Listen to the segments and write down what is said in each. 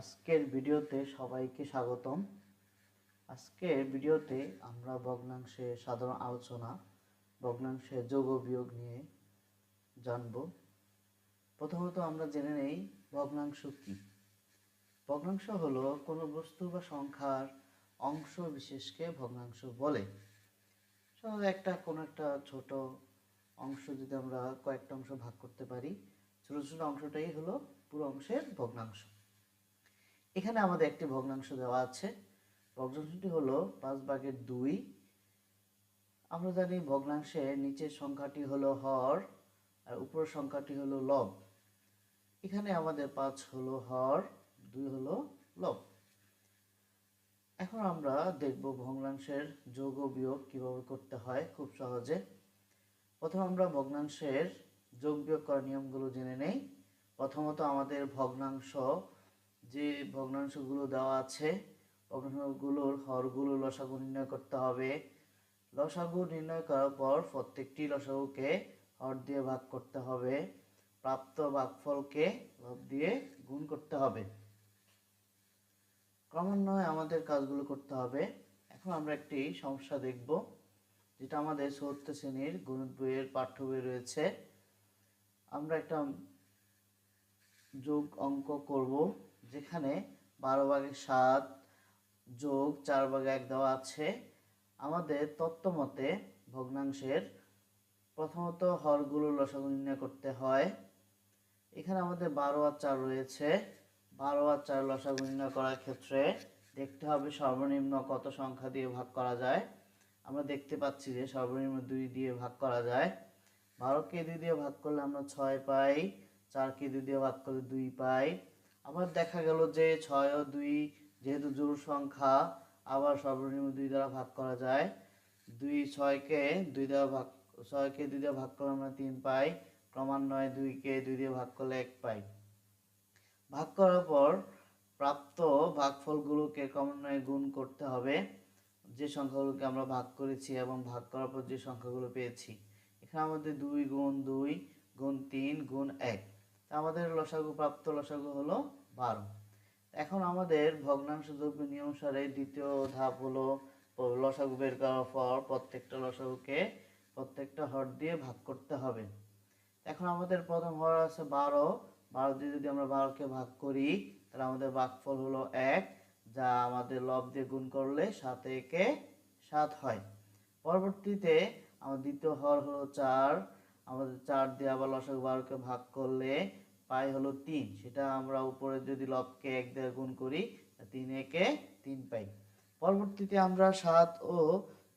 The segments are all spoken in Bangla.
আজকের ভিডিওতে সবাইকে স্বাগতম। আজকের ভিডিওতে আমরা ভগ্নাংশে সাধারণ আলোচনা, ভগ্নাংশে যোগ বিয়োগ নিয়ে জানব। প্রথমত আমরা জেনে নেই ভগ্নাংশ কি। ভগ্নাংশ হলো কোনো বস্তু বা সংখ্যার অংশ বিশেষকে ভগ্নাংশ বলে। একটা, কোনো একটা ছোট অংশ যদি আমরা কয়েকটা অংশ ভাগ করতে পারি, ছোট ছোট অংশটাই হলো পুরো অংশের ভগ্নাংশ। এখানে আমাদের একটি ভগ্নাংশ দেওয়া আছে। ভগ্নাংশটি হলো পাঁচ ভাগের দুই। আমরা জানি ভগ্নাংশের নিচের সংখ্যাটি হলো হর, আর উপরের সংখ্যাটি হলো লব। এখানে আমাদের পাঁচ হলো হর, দুই হলো লব। এখন আমরা দেখব ভগ্নাংশের যোগ ও বিয়োগ কীভাবে করতে হয় খুব সহজে। প্রথম আমরা ভগ্নাংশের যোগ বিয়োগ করার নিয়মগুলো জেনে নেই। প্রথমত আমাদের ভগ্নাংশ যে ভগ্নাংশগুলো দেওয়া আছে, ভগ্নাংশগুলোর হরগুলো লসাগু নির্ণয় করতে হবে। লসাগু নির্ণয় করার পর প্রত্যেকটি লসাগুকে হর দিয়ে ভাগ করতে হবে। প্রাপ্ত ভাগফলকে লব দিয়ে গুণ করতে হবে। ক্রমান্বয়ে আমাদের কাজগুলো করতে হবে। এখন আমরা একটি সমস্যা দেখব, যেটা আমাদের চতুর্থ শ্রেণির গণিত বইয়ের পাঠ্য বই রয়েছে। আমরা একটা যোগ অঙ্ক করব। যেখানে বারো ভাগে সাত যোগ চার ভাগে এক দেওয়া আছে, আমাদের তত্ত্ব মতে ভগ্নাংশের প্রথমত হরগুলো লসাগু নির্ণয় করতে হয়। এখানে আমাদের বারো আর চার রয়েছে। বারো আর চার লসাগু নির্ণয় করার ক্ষেত্রে দেখতে হবে সর্বনিম্ন কত সংখ্যা দিয়ে ভাগ করা যায়। আমরা দেখতে পাচ্ছি যে সর্বনিম্ন দুই দিয়ে ভাগ করা যায়। বারোকে দুই দিয়ে ভাগ করলে আমরা ছয় পাই, চারকে দুই দিয়ে ভাগ করলে দুই পাই। আবার দেখা গেল যে ছয় ও দুই যেহেতু জোড় সংখ্যা, আবার সর্বনিম্ন দুই দ্বারা ভাগ করা যায়। দুই ছয়কে দুই দ্বারা ভাগ ছয়কে দুই দিয়ে ভাগ করলে আমরা তিন পাই। ক্রমান্বয়ে দুইকে দুই দিয়ে ভাগ করলে এক পাই। ভাগ করার পর প্রাপ্ত ভাগফলগুলোকে ক্রমান্বয়ে গুণ করতে হবে। যে সংখ্যাগুলোকে আমরা ভাগ করেছি এবং ভাগ করার পর যে সংখ্যাগুলো পেয়েছি। এখানে আমাদের দুই গুণ দুই গুণ তিন গুণ এক। আমাদের লসাগু, প্রাপ্ত লসাগু হলো বারো। এখন আমাদের ভগ্নাংশ দ্রব্য নিয়ম অনুসারে দ্বিতীয় ধাপ হলো লসাগু বের করার পর প্রত্যেকটা লসাগুকে প্রত্যেকটা হর দিয়ে ভাগ করতে হবে। এখন আমাদের প্রথম হর আছে বারো। বারো দিয়ে যদি আমরা বারোকে ভাগ করি, তাহলে আমাদের ভাগফল হলো এক, যা আমাদের লব দিয়ে গুণ করলে সাত একে সাত হয়। পরবর্তীতে আমার দ্বিতীয় হর হলো চার আমাদের চার দিয়ে আবার লসাগু বারোকে ভাগ করলে পাই হলো তিন। সেটা আমরা উপরে যদি লবকে এক দিয়ে গুণ করি তিন একে তিন পাই। পরবর্তীতে আমরা সাত ও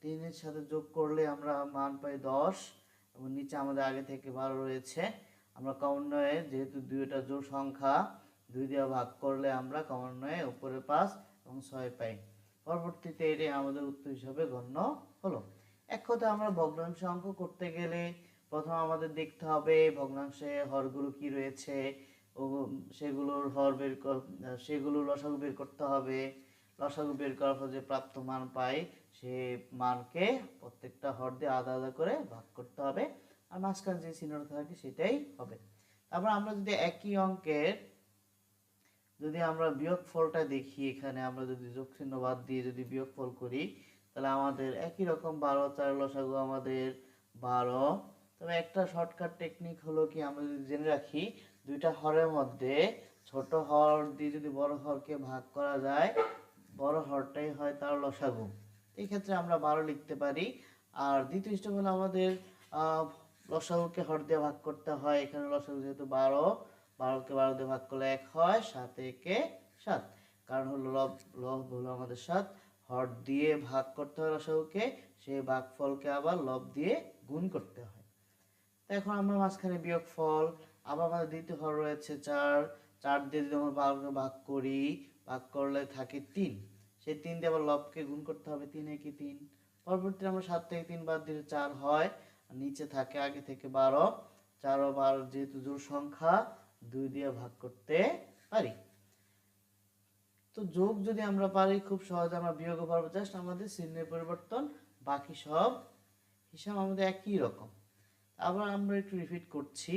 তিনের সাথে যোগ করলে আমরা মান পাই দশ এবং নিচে আমাদের আগে থেকে বারো রয়েছে। আমরা কমন্বয়ে যেহেতু দুইটা জোড় সংখ্যা, দুই দিয়ে ভাগ করলে আমরা কমন্বয়ে উপরে পাঁচ এবং ছয় পাই। পরবর্তীতে এটি আমাদের উত্তর হিসাবে গণ্য হলো। এক কথা আমরা ভগ্নাংশ অঙ্ক করতে গেলে প্রথম আমাদের দেখতে হবে ভগ্নাংশে হরগুলো কি রয়েছে, ও সেগুলোর হর বের সেগুলো লসাগু বের করতে হবে। লসাগু বের করার পর যে প্রাপ্ত মান পাই, সে মানকে প্রত্যেকটা হর দিয়ে আলাদা আলাদা করে ভাগ করতে হবে। আর মাঝখানে যে চিহ্নটা থাকে সেটাই হবে। তারপর আমরা যদি একই অঙ্কের, যদি আমরা বিয়োগ ফলটা দেখি এখানে, আমরা যদি যোগ চিহ্ন বাদ দিয়ে যদি বিয়োগ ফল করি, তাহলে আমাদের একই রকম বারো চার লসাগু আমাদের বারো তবে একটা শর্টকাট টেকনিক হলো কি আমরা যদি জেনে রাখি, দুইটা হরের মধ্যে ছোট হর দিয়ে যদি বড় হরকে ভাগ করা যায়, বড় হরটাই হয় তার লসাগু। এই ক্ষেত্রে আমরা বারো লিখতে পারি। আর দ্বিতীয় স্টেপ হলো আমাদের লসাগুকে হর দিয়ে ভাগ করতে হয়। এখানে লসাগু যেহেতু বারো, বারোকে বারো দিয়ে ভাগ করলে এক হয়, সাত একে সাত। কারণ হলো লব লব হলো আমাদের সাত। হর দিয়ে ভাগ করতে হয় লসাগুকে, সেই ভাগফলকে আবার লব দিয়ে গুণ করতে হয়। এখন আমরা মাঝখানে বিয়োগ ফল, আবার আমাদের দ্বিতীয় হর রয়েছে চার চার দিয়ে যদি আমরা বারোকে ভাগ করি, ভাগ করলে থাকে তিন। সেই তিন দিয়ে আবার লবকে গুণ করতে হবে তিন একে তিন। পরবর্তীতে আমরা সাত থেকে তিন বাদ দিলে চার হয়, আর নিচে থাকে আগে থেকে বারো। চার ও বারো যেহেতু জোর সংখ্যা, দুই দিয়ে ভাগ করতে পারি। তো যোগ যদি আমরা পারি, খুব সহজে আমরা বিয়োগ পারব জাস্ট আমাদের চিহ্নের পরিবর্তন, বাকি সব হিসাব আমাদের একই রকম। আবার আমরা একটু রিপিট করছি।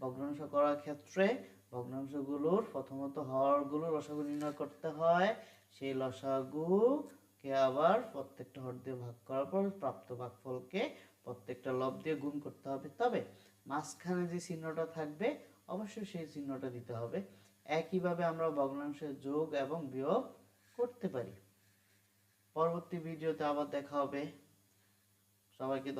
ভগ্নাংশ করার ক্ষেত্রে ভগ্নাংশগুলোর প্রথমত হরগুলো লসাগু নির্ণয় করতে হয়। সেই লসাগুকে আবার প্রত্যেকটা হর দিয়ে ভাগ করার পর প্রাপ্ত ভাগফলকে প্রত্যেকটা লব দিয়ে গুণ করতে হবে। তবে মাঝখানে যে চিহ্নটা থাকবে, অবশ্যই সেই চিহ্নটা দিতে হবে। একইভাবে আমরা ভগ্নাংশের যোগ এবং বিয়োগ করতে পারি। পরবর্তী ভিডিওতে আবার দেখা হবে। সবাইকে।